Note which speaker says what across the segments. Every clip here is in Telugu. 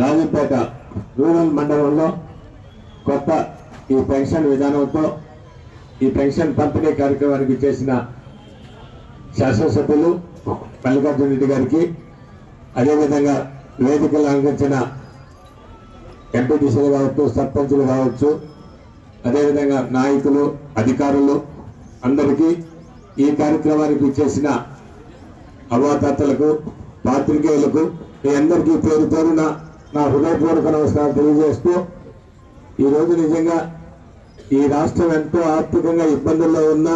Speaker 1: రాజంపేట రూరల్ మండలంలో కొత్త ఈ పెన్షన్ విధానంతో ఈ పెన్షన్ పంపిణీ కార్యక్రమానికి చేసిన శాసనసభ్యులు మల్లికార్జున రెడ్డి గారికి అదేవిధంగా వేదికలు అలంకరించిన ఎంపీటీసీలు కావచ్చు సర్పంచులు కావచ్చు అదేవిధంగా నాయకులు అధికారులు అందరికీ ఈ కార్యక్రమానికి చేసిన అవాతాతలకు పాత్రికేయులకు మీ అందరికీ పేరు పేరున నా హృదయపూర్వక నమస్కారం తెలియజేస్తూ ఈరోజు నిజంగా ఈ రాష్ట్రం ఎంతో ఆర్థికంగా ఇబ్బందుల్లో ఉన్న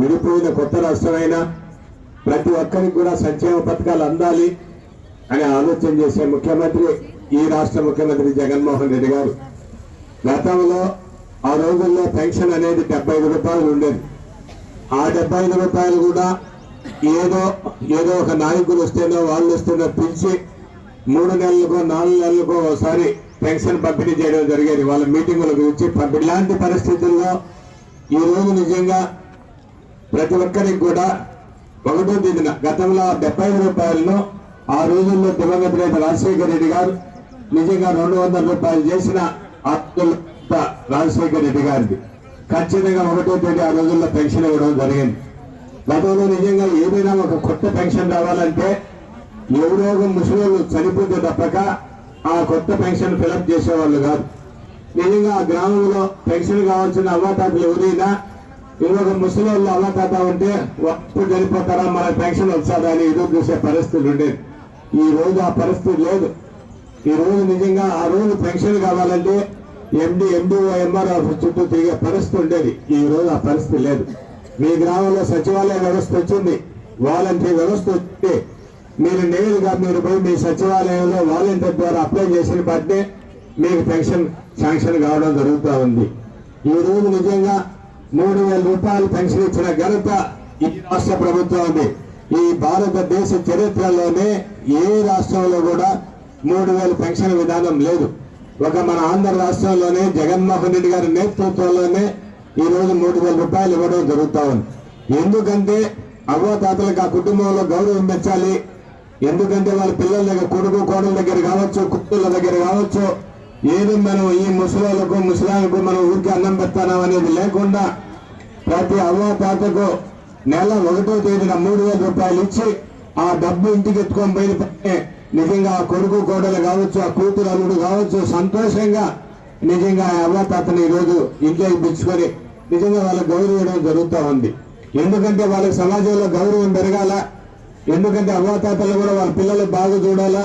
Speaker 1: విడిపోయిన కొత్త రాష్ట్రమైనా ప్రతి ఒక్కరికి కూడా సంక్షేమ పథకాలు అందాలి అని ఆలోచన చేసే ముఖ్యమంత్రి ఈ రాష్ట్ర ముఖ్యమంత్రి జగన్మోహన్ రెడ్డి గారు. గతంలో ఆ రోజుల్లో పెన్షన్ అనేది డెబ్బై ఐదు రూపాయలు ఉండేది. ఆ డెబ్బై ఐదు రూపాయలు కూడా ఏదో ఏదో ఒక నాయకులు వస్తేనో వాళ్ళు వస్తేనో పిలిచి మూడు నెలలకో నాలుగు నెలలకో ఒకసారి పెన్షన్ పంపిణీ చేయడం జరిగేది. వాళ్ళ మీటింగులకు ఇచ్చి పంపిణీ ఇలాంటి పరిస్థితుల్లో ఈ రోజు నిజంగా ప్రతి ఒక్కరికి కూడా ఒకటో తేదీన గతంలో డెబ్బై ఐదు రూపాయలను ఆ రోజుల్లో దివంగత నేత రాజశేఖర రెడ్డి గారు నిజంగా రెండు వందల రూపాయలు చేసిన ఆత్మత రాజశేఖర రెడ్డి గారిది. ఖచ్చితంగా ఒకటో తేదీ ఆ రోజుల్లో పెన్షన్ ఇవ్వడం జరిగింది. గతంలో నిజంగా ఏదైనా ఒక కొత్త పెన్షన్ రావాలంటే ఎవరో ముసలి చనిపోతే తప్పక ఆ కొత్త పెన్షన్ ఫిలప్ చేసేవాళ్ళు కాదు. నిజంగా ఆ గ్రామంలో పెన్షన్ కావాల్సిన అవ్వాతాతలు ఎవరైనా ఇంకొక ముసలి వాళ్ళు అవ్వాతాత ఉంటే ఒప్పుడు చనిపోతారా? మన పెన్షన్ వచ్చారా అని ఎదురు చూసే పరిస్థితులు ఉండేది. ఈ రోజు ఆ పరిస్థితి లేదు. ఈ రోజు నిజంగా ఆ రోజు పెన్షన్ కావాలంటే ఎండి ఎండిఓ ఎంఆర్ఆర్ చుట్టూ తిరిగే పరిస్థితి ఉండేది. ఈ రోజు ఆ పరిస్థితి లేదు. మీ గ్రామంలో సచివాలయ వ్యవస్థ వచ్చింది. వాలంటీర్ వ్యవస్థ వచ్చింది మీరు నేరుగా మీరు పోయి మీ సచివాలయంలో వాలంటీర్ ద్వారా అప్లై చేసిన బట్టే మీకు పెన్షన్ శాంక్షన్ కావడం జరుగుతూ ఉంది. ఈ రోజు నిజంగా మూడు వేల రూపాయలు పెన్షన్ ఇచ్చిన ఘనత ఈ రాష్ట్ర ప్రభుత్వం ఉంది. ఈ భారతదేశ చరిత్రలోనే ఏ రాష్ట్రంలో కూడా మూడు వేలు పెన్షన్ విధానం లేదు. ఒక మన ఆంధ్ర రాష్ట్రంలోనే జగన్మోహన్ రెడ్డి గారి నేతృత్వంలోనే ఈ రోజు మూడు వేల రూపాయలు ఇవ్వడం జరుగుతా ఉంది. ఎందుకంటే అవ్వతాతలకు ఆ కుటుంబంలో గౌరవం పెంచాలి. ఎందుకంటే వాళ్ళ పిల్లల దగ్గర కొడుకు కోడల దగ్గర కావచ్చు కుక్కల దగ్గర కావచ్చు ఏది మనం ఈ ముసలాలకు ముసలాలకు మనం ఊరికి అన్నం పెడతాం అనేది లేకుండా ప్రతి అవ్వతాతకు నెల ఒకటో తేదీన మూడు వేల రూపాయలు ఇచ్చి ఆ డబ్బు ఇంటికి ఎత్తుకొని పోయిన పనే నిజంగా ఆ కొడుకు కోడలు కావచ్చు ఆ కూతురు అల్లుడు కావచ్చు సంతోషంగా నిజంగా ఆ అవ్వతాతని ఈరోజు ఇంట్లోకి ఇప్పించుకొని నిజంగా వాళ్ళకి గౌరవం జరుగుతూ ఉంది. ఎందుకంటే వాళ్ళకి సమాజంలో గౌరవం పెరగాల? ఎందుకంటే అవ్వాతాతలు కూడా వాళ్ళ పిల్లలు బాగా చూడాలా?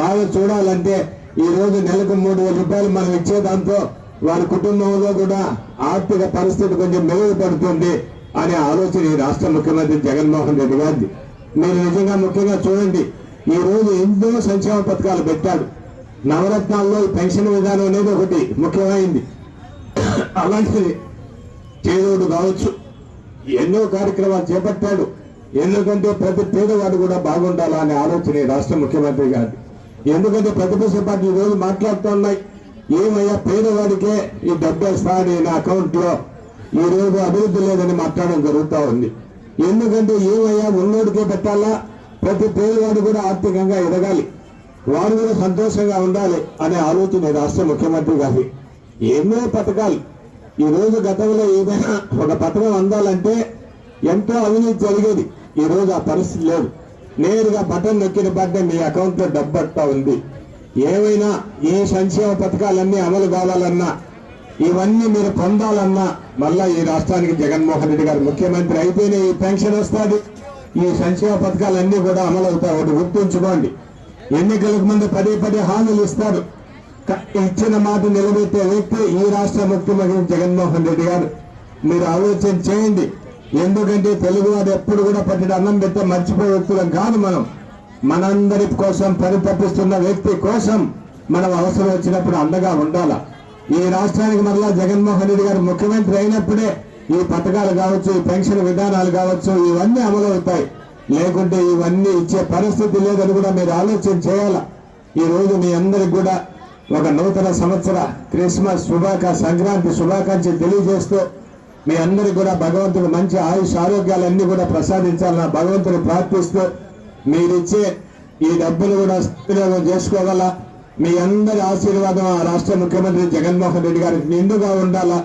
Speaker 1: బాగా చూడాలంటే ఈ రోజు నెలకు మూడు వేల రూపాయలు మనం ఇచ్చే దాంతో వారి కుటుంబంలో కూడా ఆర్థిక పరిస్థితి కొంచెం మెరుగుపడుతుంది అనే ఆలోచన ఈ రాష్ట్ర ముఖ్యమంత్రి జగన్మోహన్ రెడ్డి గారిది. మీరు నిజంగా ముఖ్యంగా చూడండి ఈ రోజు ఎన్నో సంక్షేమ పథకాలు పెట్టాడు. నవరత్నాల్లో పెన్షన్ విధానం అనేది ఒకటి ముఖ్యమైంది. అలాంటిది చేదోడు కావచ్చు. ఎన్నో కార్యక్రమాలు చేపట్టాడు. ఎందుకంటే ప్రతి పేదవాడు కూడా బాగుండాలా అనే ఆలోచన రాష్ట్ర ముఖ్యమంత్రి గారి ఎందుకంటే ప్రతిపక్ష పార్టీ ఈ మాట్లాడుతున్నాయి ఏమయ్యా పేదవాడికే ఈ డబ్బు వేస్తాను నా అకౌంట్లో ఈ రోజు అభివృద్ధి లేదని మాట్లాడడం జరుగుతూ ఉంది. ఎందుకంటే ఏమయ్యా ఉన్నోడికే పెట్టాలా? ప్రతి పేదవాడు కూడా ఆర్థికంగా ఎదగాలి. వారు కూడా సంతోషంగా ఉండాలి అనే ఆలోచన రాష్ట్ర ముఖ్యమంత్రి గారి ఎన్నో పథకాలు ఈ రోజు గతంలో ఏదైనా ఒక పథకం అందాలంటే ఎంతో అవినీతి జరిగేది. ఈ రోజు ఆ పరిస్థితి లేదు. నేరుగా బటన్ నొక్కిన బట్టే మీ అకౌంట్లో డబ్బు అట్టా ఉంది. ఏమైనా ఏ సంక్షేమ పథకాలన్నీ అమలు కావాలన్నా ఇవన్నీ మీరు పొందాలన్నా మళ్ళా ఈ రాష్ట్రానికి జగన్మోహన్ రెడ్డి గారు ముఖ్యమంత్రి అయితేనే ఈ పెన్షన్ వస్తుంది. ఈ సంక్షేమ పథకాలన్నీ కూడా అమలు అవుతాయి ఒకటి గుర్తుంచుకోండి. ఎన్నికలకు ముందు పదే పదే హామీలు ఇస్తారు. ఇచ్చిన మాట నిలబెట్టే వ్యక్తి ఈ రాష్ట్ర ముఖ్యమంత్రి జగన్మోహన్ రెడ్డి గారు. మీరు ఆలోచన చేయండి. ఎందుకంటే తెలుగువాడు ఎప్పుడు కూడా పట్టిన అన్నం పెట్టే మర్చిపోయే వ్యక్తులం కాదు మనం. మనందరి కోసం పరితపిస్తున్న వ్యక్తి కోసం మనం అవసరం వచ్చినప్పుడు అండగా ఉండాలా? ఈ రాష్ట్రానికి మరలా జగన్మోహన్ రెడ్డి గారు ముఖ్యమంత్రి అయినప్పుడే ఈ పథకాలు కావచ్చు ఈ పెన్షన్ విధానాలు కావచ్చు ఇవన్నీ అమలు అవుతాయి. లేకుంటే ఇవన్నీ ఇచ్చే పరిస్థితి లేదని కూడా మీరు ఆలోచన చేయాలా? ఈ రోజు మీ అందరికి కూడా ఒక నూతన సంవత్సర క్రిస్మస్ శుభాకా సంక్రాంతి శుభాకాంక్షలు తెలియజేస్తూ మీ అందరికి కూడా భగవంతుడు మంచి ఆయుష్ ఆరోగ్యాలన్నీ కూడా ప్రసాదించాలని భగవంతుని ప్రార్థిస్తూ మీరిచ్చే ఈ డబ్బులు కూడా సద్వినియోగం చేసుకోగల మీ అందరి ఆశీర్వాదం ఆ రాష్ట్ర ముఖ్యమంత్రి జగన్మోహన్ రెడ్డి గారికి నిండుగా ఉండాలా.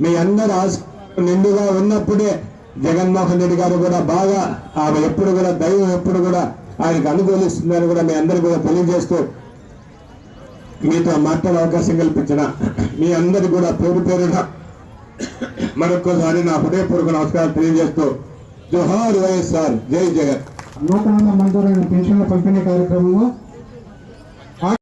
Speaker 1: మీ అందరి ఆశీర్వాదం నిండుగా ఉన్నప్పుడే జగన్మోహన్ రెడ్డి గారు కూడా బాగా ఆమె ఎప్పుడు కూడా దైవం ఎప్పుడు కూడా ఆయనకు అనుకూలిస్తుందని కూడా మీ అందరికీ కూడా తెలియజేస్తూ మీతో మాట్లాడే అవకాశం కల్పించిన మీ అందరి కూడా పేరు పేరుగా మరొక్కసారి నా హృదయపూర్వక నమస్కారం తెలియజేస్తూ జోహార్ వైఎస్ఆర్. జై జగన్.
Speaker 2: నూతన మంజూరైన పెన్షన్ల పంపిణీ కార్యక్రమంలో